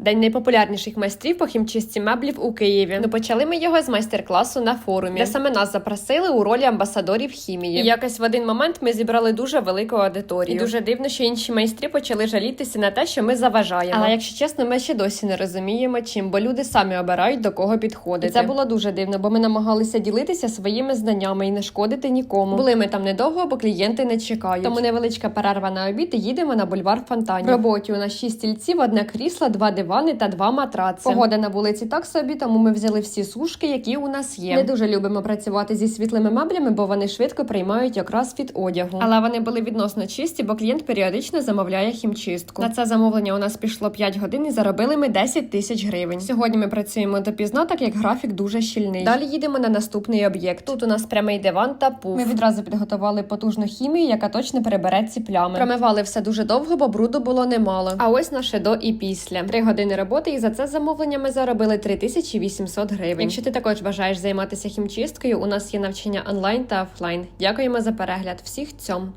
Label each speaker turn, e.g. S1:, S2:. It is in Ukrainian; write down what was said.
S1: День найпопулярніших майстрів по хімчистці меблів у Києві. Ну почали ми його з майстер-класу на форумі, де саме нас запросили у ролі амбасадорів хімії. І якось в один момент ми зібрали дуже велику аудиторію. І дуже дивно, що інші майстри почали жалітися на те, що ми заважаємо. Але якщо чесно, ми ще досі не розуміємо, чим, бо люди самі обирають до кого підходити. І це було дуже дивно, бо ми намагалися ділитися своїми знаннями і не шкодити нікому. Були ми там недовго, бо клієнти не чекають. Тому невеличка перерва на обід і їдемо на бульвар Фонтанів. В роботі у нас шість стільців, одне крісло, два дивани та два матраци. Погода на вулиці так собі, тому ми взяли всі сушки, які у нас є. Не дуже любимо працювати зі світлими меблями, бо вони швидко приймають якраз від одягу. Але вони були відносно чисті, бо клієнт періодично замовляє хімчистку. На це замовлення у нас пішло 5 годин і заробили ми 10 тисяч гривень. Сьогодні ми працюємо допізно, так як графік дуже щільний. Далі їдемо на наступний об'єкт. Тут у нас прямий диван та пуф. Ми відразу підготували потужну хімію, яка точно перебере ці плями. Промивали все дуже довго, бо бруду було немало. А ось наше до і після. Три години роботи, і за це замовлення ми заробили 3800 гривень. Якщо ти також бажаєш займатися хімчисткою, у нас є навчання онлайн та офлайн. Дякуємо за перегляд. Всіх цьом.